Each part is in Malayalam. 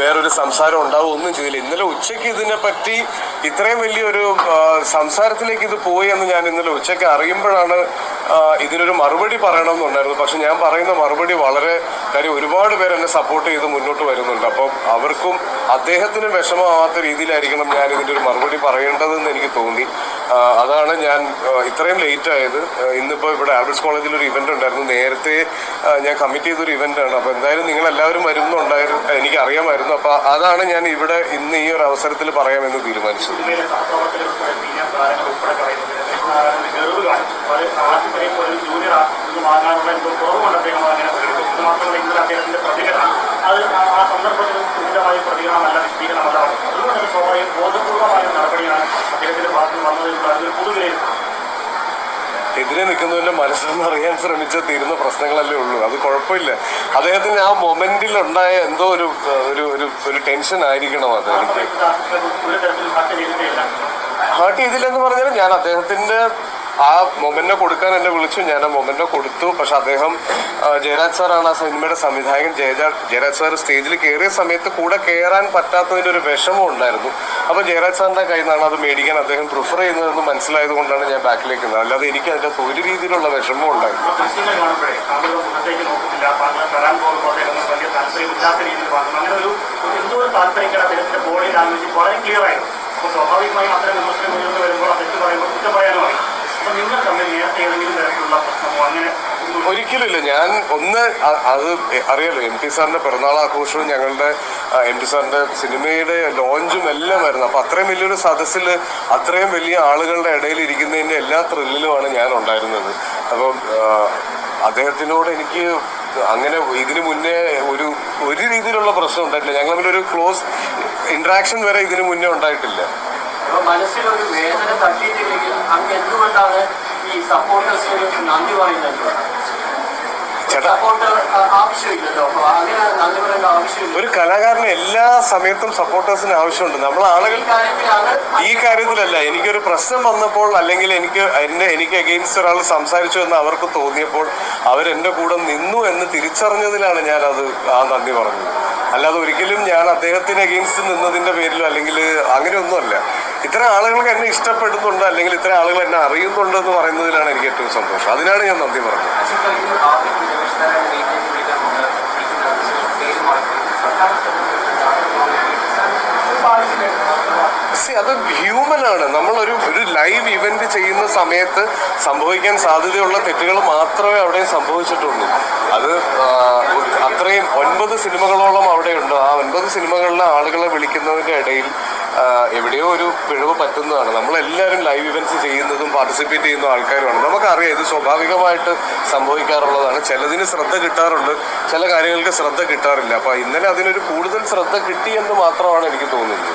വേറൊരു സംസാരം ഉണ്ടാവും ഒന്നും ചെയ്തില്ല. ഇന്നലെ ഉച്ചയ്ക്ക് ഇതിനെപ്പറ്റി ഇത്രയും വലിയൊരു സംസാരത്തിലേക്ക് ഇത് പോയി എന്ന് ഞാൻ ഇന്നലെ ഉച്ചയ്ക്ക് അറിയുമ്പോഴാണ് ഇതിനൊരു മറുപടി പറയണമെന്നുണ്ടായിരുന്നു പക്ഷെ ഞാൻ പറയുന്ന മറുപടി വളരെ കാര്യം ഒരുപാട് പേര് എന്നെ സപ്പോർട്ട് ചെയ്ത് മുന്നോട്ട് വരുന്നുണ്ട്. അപ്പം അവർക്കും അദ്ദേഹത്തിന് വിഷമമാവാത്ത രീതിയിലായിരിക്കണം ഞാൻ ഇതിന്റെ ഒരു മറുപടി പറയേണ്ടതെന്ന് എനിക്ക് തോന്നി. അതാണ് ഞാൻ ഇത്രയും ലേറ്റ് ആയത്. ഇന്നിപ്പോൾ ഇവിടെ ആൽബർട്സ് കോളേജിൽ ഒരു ഇവന്റ് ഉണ്ടായിരുന്നു. നേരത്തെ ഞാൻ കമ്മിറ്റ് ചെയ്തൊരു ഇവന്റ് ആണ്. അപ്പോൾ എന്തായാലും നിങ്ങൾ എല്ലാവരും വരുന്നുണ്ടായിരുന്നു. എനിക്ക് അറിയാമായിരുന്നു അപ്പൊ അതാണ് ഞാൻ ഇവിടെ ഇന്ന് ഈ ഒരു അവസരത്തിൽ പറയാമെന്ന് തീരുമാനിച്ചത് ജൂനിയർ പറയുന്നത് ഗർവുകാണ് ആദ്യം വരെ ഒരു ജൂനിയർ ഇത് വാങ്ങാനുള്ള എന്തോ കുറവുകൊണ്ട് അദ്ദേഹം അങ്ങനെ പ്രകടിപ്പിച്ചു ഇത് മാത്രമല്ല ഇന്നലെ അദ്ദേഹത്തിന്റെ പ്രതികരണം അത് ആ- ആ സന്ദർഭത്തിൽ ക്രൂരമായ പ്രതികരണമല്ല വിശദീകരണമല്ല അതുകൊണ്ട് തന്നെ സ്വാഭാവികം ബോധപൂർവമായ നടപടിയാണ് അദ്ദേഹത്തിന്റെ ഭാഗത്ത് വന്നതിനുള്ള അതൊരു പൊതുവിലയിരുത്തൽ എതിരെ നിൽക്കുന്നവന്റെ മനസ്സെന്ന് അറിയാൻ ശ്രമിച്ച തീരുന്ന പ്രശ്നങ്ങളല്ലേ ഉള്ളൂ. അത് കുഴപ്പമില്ല. അദ്ദേഹത്തിന് ആ മൊമെന്റിൽ ഉണ്ടായ എന്തോ ഒരു ഒരു ഒരു ഒരു ടെൻഷൻ ആയിരിക്കണം അത്. ചെയ്തിട്ടില്ല ചെയ്തില്ലെന്ന് പറഞ്ഞാൽ ഞാൻ അദ്ദേഹത്തിന്റെ ആ മൊമെന്റോ കൊടുക്കാൻ എന്നെ വിളിച്ചു. ഞാൻ ആ മൊമെന്റോ കൊടുത്തു. പക്ഷെ അദ്ദേഹം ജയരാജ് സാറാണ് ആ സിനിമയുടെ സംവിധായകൻ. ജയരാജ് ജയരാജ് സാർ സ്റ്റേജിൽ കയറിയ സമയത്ത് കൂടെ കയറാൻ പറ്റാത്തതിന്റെ ഒരു വിഷമം ഉണ്ടായിരുന്നു. അപ്പോൾ ജയരാജ് സാറിന്റെ കയ്യിൽ നിന്നാണ് അത് മേടിക്കാൻ അദ്ദേഹം പ്രിഫർ ചെയ്യുന്നതെന്ന് മനസ്സിലായത് കൊണ്ടാണ് ഞാൻ ബാക്കിലേക്ക് നിന്നത്. അല്ലാതെ എനിക്ക് അതിന്റെ ഒരു രീതിയിലുള്ള വിഷമം ഉണ്ടായിരുന്നു സ്വാഭാവികമായും അത്തരം വിമർശനം മുന്നോട്ട് വരുമ്പോൾ അദ്ദേഹത്തിന് പറയുമ്പോൾ കുറ്റം പറയാനുമായി തമ്മിൽ ഒരിക്കലുമില്ല ഞാൻ ഒന്ന് അത് അറിയാലോ എം പി സാറിന്റെ പിറന്നാൾ ആഘോഷവും ഞങ്ങളുടെ എം പി സാറിന്റെ സിനിമയുടെ ലോഞ്ചും എല്ലാം ആയിരുന്നു. അപ്പൊ അത്രയും വലിയൊരു സദസ്സിൽ അത്രയും വലിയ ആളുകളുടെ ഇടയിൽ ഇരിക്കുന്നതിന്റെ എല്ലാ ത്രില്ലിലുമാണ് ഞാൻ ഉണ്ടായിരുന്നത്. അപ്പം അദ്ദേഹത്തിനോട് എനിക്ക് അങ്ങനെ ഇതിനു മുന്നേ ഒരു ഒരു രീതിയിലുള്ള പ്രശ്നം ഉണ്ടായിട്ടില്ല. ഞങ്ങൾ ഒരു ക്ലോസ് ഇന്ററാക്ഷൻ വരെ ഇതിനു മുന്നേ ഉണ്ടായിട്ടില്ല. അപ്പൊ മനസ്സിലൊരു വേദന തട്ടിയിട്ടില്ലെങ്കിൽ അങ്ങ് എന്തുകൊണ്ടാണ് ഈ സപ്പോർട്ടേഴ്സിന് നന്ദി പറയുന്നത്? ചേട്ടാ സപ്പോർട്ടർ ഒരു കലാകാരന് എല്ലാ സമയത്തും സപ്പോർട്ടേഴ്സിന് ആവശ്യമുണ്ട്. നമ്മൾ ആളുകൾ ഈ കാര്യത്തിലല്ല. എനിക്കൊരു പ്രശ്നം വന്നപ്പോൾ അല്ലെങ്കിൽ എനിക്ക് എന്നെ എനിക്ക് അഗെയിൻസ്റ്റ് ഒരാൾ സംസാരിച്ചു എന്ന് അവർക്ക് തോന്നിയപ്പോൾ അവരെന്റെ കൂടെ നിന്നു എന്ന് തിരിച്ചറിഞ്ഞതിലാണ് ഞാൻ അത് ആ നന്ദി പറഞ്ഞത്. അല്ലാതെ ഒരിക്കലും ഞാൻ അദ്ദേഹത്തിന് അഗെയിൻസ്റ്റ് നിന്നതിന്റെ പേരിലോ അല്ലെങ്കിൽ അങ്ങനെയൊന്നുമല്ല. ഇത്ര ആളുകൾക്ക് എന്നെ ഇഷ്ടപ്പെടുന്നുണ്ട് അല്ലെങ്കിൽ ഇത്ര ആളുകൾ എന്നെ അറിയുന്നുണ്ട് എന്ന് പറയുന്നതിലാണ് എനിക്ക് ഏറ്റവും സന്തോഷം. അതിനാണ് ഞാൻ നന്ദി പറഞ്ഞത്. അത് ഹ്യൂമൻ ആണ്. നമ്മളൊരു ഒരു ലൈവ് ഇവന്റ് ചെയ്യുന്ന സമയത്ത് സംഭവിക്കാൻ സാധ്യതയുള്ള തെറ്റുകൾ മാത്രമേ അവിടെ സംഭവിച്ചിട്ടുള്ളൂ. അത് അത്രയും ഒൻപത് സിനിമകളോളം അവിടെ ഉണ്ട് ആ ഒൻപത് സിനിമകളിലെ ആളുകളെ വിളിക്കുന്നതിന്റെ ഇടയിൽ എവിടെയോ ഒരു പിഴവ് പറ്റുന്നതാണ്. നമ്മളെല്ലാവരും ലൈവ് ഇവന്റ്സ് ചെയ്യുന്നതും പാർട്ടിസിപ്പേറ്റ് ചെയ്യുന്ന ആൾക്കാരുമാണ്. നമുക്കറിയാം ഇത് സ്വാഭാവികമായിട്ട് സംഭവിക്കാറുള്ളതാണ്. ചിലതിന് ശ്രദ്ധ കിട്ടാറുണ്ട്. ചില കാര്യങ്ങൾക്ക് ശ്രദ്ധ കിട്ടാറില്ല. അപ്പോൾ ഇന്നലെ അതിനൊരു കൂടുതൽ ശ്രദ്ധ കിട്ടി എന്ന് മാത്രമാണ് എനിക്ക് തോന്നുന്നത്.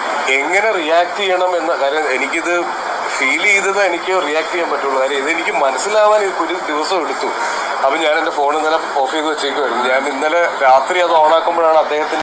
എങ്ങനെ റിയാക്ട് ചെയ്യണം എന്ന കാര്യം എനിക്കിത് ഫീൽ ചെയ്തത് എനിക്ക് റിയാക്ട് ചെയ്യാൻ പറ്റുള്ളൂ. കാര്യം ഇതെനിക്ക് മനസ്സിലാവാൻ ഒരു ദിവസം എടുത്തു. അപ്പം ഞാൻ എന്റെ ഫോൺ ഇന്നലെ ഓഫ് ചെയ്ത് വെച്ചേക്കുമായിരുന്നു ഞാൻ ഇന്നലെ രാത്രി അത് ഓണാക്കുമ്പോഴാണ് അദ്ദേഹത്തിന്